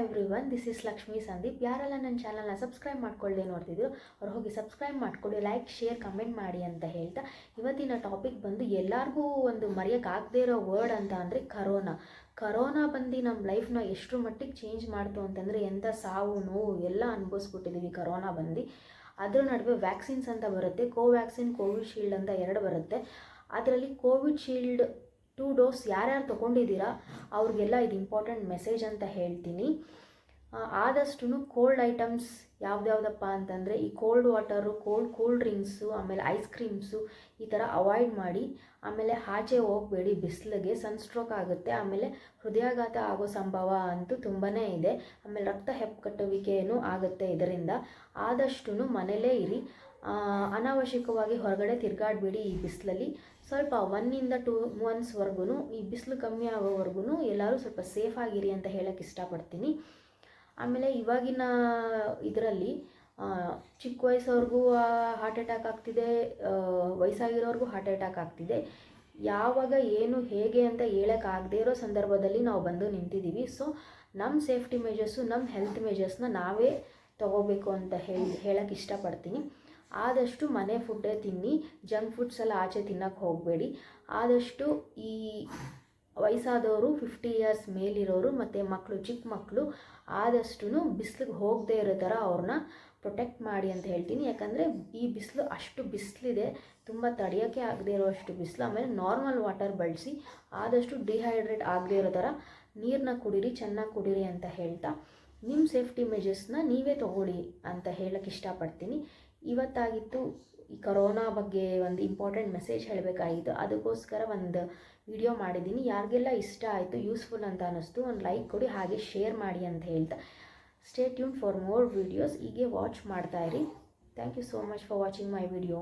Every one this is Lakshmi Sandeep ಯಾರೆಲ್ಲ ನನ್ನ ಚಾನಲ್ನ ಸಬ್ಸ್ಕ್ರೈಬ್ ಮಾಡ್ಕೊಳ್ಳದೆ ನೋಡ್ತಿದ್ರು ಅವ್ರು ಹೋಗಿ ಸಬ್ಸ್ಕ್ರೈಬ್ ಮಾಡ್ಕೊಳ್ಳಿ ಲೈಕ್ ಶೇರ್ ಕಮೆಂಟ್ ಮಾಡಿ ಅಂತ ಹೇಳ್ತಾ, ಇವತ್ತಿನ ಟಾಪಿಕ್ ಬಂದು ಎಲ್ಲರಿಗೂ ಒಂದು ಮರೆಯೋಕ್ಕಾಗದೇ ಇರೋ ವರ್ಡ್ ಅಂತ ಅಂದರೆ ಕರೋನಾ ಕರೋನಾ ಬಂದು ನಮ್ಮ ಲೈಫ್ನ ಎಷ್ಟು ಮಟ್ಟಿಗೆ ಚೇಂಜ್ ಮಾಡ್ತು ಅಂತಂದರೆ ಎಂಥ ಸಾವು, ನೋವು ಎಲ್ಲ ಅನುಭವಿಸ್ಬಿಟ್ಟಿದ್ದೀವಿ ಕರೋನಾ ಬಂದು. ಅದ್ರ ನಡುವೆ ವ್ಯಾಕ್ಸಿನ್ಸ್ ಅಂತ ಬರುತ್ತೆ ಕೋವ್ಯಾಕ್ಸಿನ್ ಕೋವಿಶೀಲ್ಡ್ ಅಂತ ಎರಡು ಬರುತ್ತೆ. ಅದರಲ್ಲಿ ಕೋವಿಡ್ ಶೀಲ್ಡ್ ಟೂ ಡೋಸ್ ಯಾರ್ಯಾರು ತೊಗೊಂಡಿದ್ದೀರಾ ಅವ್ರಿಗೆಲ್ಲ ಇದು ಇಂಪಾರ್ಟೆಂಟ್ ಮೆಸೇಜ್ ಅಂತ ಹೇಳ್ತೀನಿ. ಆದಷ್ಟು ಕೋಲ್ಡ್ ಐಟಮ್ಸ್ ಯಾವ್ದ್ಯಾವ್ದಪ್ಪ ಅಂತಂದರೆ ಈ cold water cold cool drinks ಆಮೇಲೆ ಐಸ್ ಕ್ರೀಮ್ಸು ಈ ಥರ ಅವಾಯ್ಡ್ ಮಾಡಿ, ಆಮೇಲೆ ಆಚೆ ಹೋಗಬೇಡಿ, ಬಿಸಿಲಿಗೆ ಸನ್ಸ್ಟ್ರೋಕ್ ಆಗುತ್ತೆ, ಆಮೇಲೆ ಹೃದಯಾಘಾತ ಆಗೋ ಸಂಭವ ಅಂತೂ ತುಂಬಾ ಇದೆ, ಆಮೇಲೆ ರಕ್ತ ಹೆಪ್ಪುಗಟ್ಟುವಿಕೆಯೂ ಆಗುತ್ತೆ ಇದರಿಂದ ಆದಷ್ಟು ಮನೆಯಲ್ಲೇ ಇರಿ ಅನಾವಶ್ಯಕವಾಗಿ ಹೊರಗಡೆ ತಿರುಗಾಡಬೇಡಿ ಈ ಬಿಸಿಲಲ್ಲಿ, ಸ್ವಲ್ಪ ಒನ್ನಿಂದ ಟೂ ಮಂತ್ಸ್ವರೆಗೂ ಈ ಬಿಸಿಲು ಕಮ್ಮಿ ಆಗೋವರೆಗೂ ಎಲ್ಲರೂ ಸ್ವಲ್ಪ ಸೇಫ್ ಆಗಿರಿ ಅಂತ ಹೇಳೋಕ್ಕೆ ಇಷ್ಟಪಡ್ತೀನಿ. ಆಮೇಲೆ ಇವಾಗಿನ ಇದರಲ್ಲಿ ಚಿಕ್ಕ ವಯಸ್ಸವ್ರಿಗೂ ಹಾರ್ಟ್ ಅಟ್ಯಾಕ್ ಆಗ್ತಿದೆ ವಯಸ್ಸಾಗಿರೋರಿಗೂ ಹಾರ್ಟ್ ಅಟ್ಯಾಕ್ ಆಗ್ತಿದೆ. ಯಾವಾಗ ಏನು, ಹೇಗೆ ಅಂತ ಹೇಳೋಕ್ಕಾಗದೇ ಇರೋ ಸಂದರ್ಭದಲ್ಲಿ ನಾವು ಬಂದು ನಿಂತಿದ್ದೀವಿ ಸೊ ನಮ್ಮ ಸೇಫ್ಟಿ ಮೆಜರ್ಸು ನಮ್ಮ ಹೆಲ್ತ್ ಮೆಜರ್ಸ್ನ ನಾವೇ ತಗೋಬೇಕು ಅಂತ ಹೇಳಿ ಹೇಳಕ್ಕೆ ಇಷ್ಟಪಡ್ತೀನಿ. ಆದಷ್ಟು ಮನೆ ಫುಡ್ಡೇ ತಿನ್ನಿ ಜಂಕ್ ಫುಡ್ಸ್ ಎಲ್ಲ ಆಚೆ ತಿನ್ನೋಕ್ಕೆ ಹೋಗಬೇಡಿ. ಆದಷ್ಟು ಈ ವಯಸ್ಸಾದವರು ಫಿಫ್ಟಿ ಇಯರ್ಸ್ ಮೇಲಿರೋರು ಮತ್ತು ಮಕ್ಕಳು ಚಿಕ್ಕ ಮಕ್ಕಳು ಆದಷ್ಟು ಬಿಸಿಲಿಗೆ ಹೋಗದೇ ಇರೋ ಥರ ಅವ್ರನ್ನ ಪ್ರೊಟೆಕ್ಟ್ ಮಾಡಿ ಅಂತ ಹೇಳ್ತೀನಿ. ಯಾಕಂದರೆ ಈ ಬಿಸಿಲು ಅಷ್ಟು ಬಿಸಿಲಿದೆ, ತುಂಬ ತಡೆಯೋಕ್ಕೆ ಆಗದೇ ಇರೋಷ್ಟು ಬಿಸಿಲು, ಆಮೇಲೆ ನಾರ್ಮಲ್ ವಾಟರ್ ಬಳಸಿ ಆದಷ್ಟು ಡಿಹೈಡ್ರೇಟ್ ಆಗದೇ ಇರೋ ಥರ ನೀರನ್ನ ಕುಡೀರಿ, ಚೆನ್ನಾಗಿ ಕುಡೀರಿ ಅಂತ ಹೇಳ್ತಾ ನಿಮ್ಮ ಸೇಫ್ಟಿ ಮೆಜರ್ಸ್ನ ನೀವೇ ತಗೊಳ್ಳಿ ಅಂತ ಹೇಳಕ್ಕೆ ಇಷ್ಟಪಡ್ತೀನಿ. ಇವತ್ತಾಗಿತ್ತು ಈ ಕರೋನಾ ಬಗ್ಗೆ ಒಂದು ಇಂಪಾರ್ಟೆಂಟ್ ಮೆಸೇಜ್ ಹೇಳಬೇಕಾಗಿತ್ತು. ಅದಕ್ಕೋಸ್ಕರ ಒಂದು ವಿಡಿಯೋ ಮಾಡಿದ್ದೀನಿ. ಯಾರಿಗೆಲ್ಲ ಇಷ್ಟ ಆಯಿತು ಯೂಸ್ಫುಲ್ ಅಂತ ಅನ್ನಿಸ್ತು, ಒಂದು ಲೈಕ್ ಕೊಡಿ, ಹಾಗೆ ಶೇರ್ ಮಾಡಿ ಅಂತ ಹೇಳ್ತಾ. Stay tune for more videos ಹೀಗೆ ವಾಚ್ ಮಾಡ್ತಾ ಇರಿ. Thank you so much for watching my video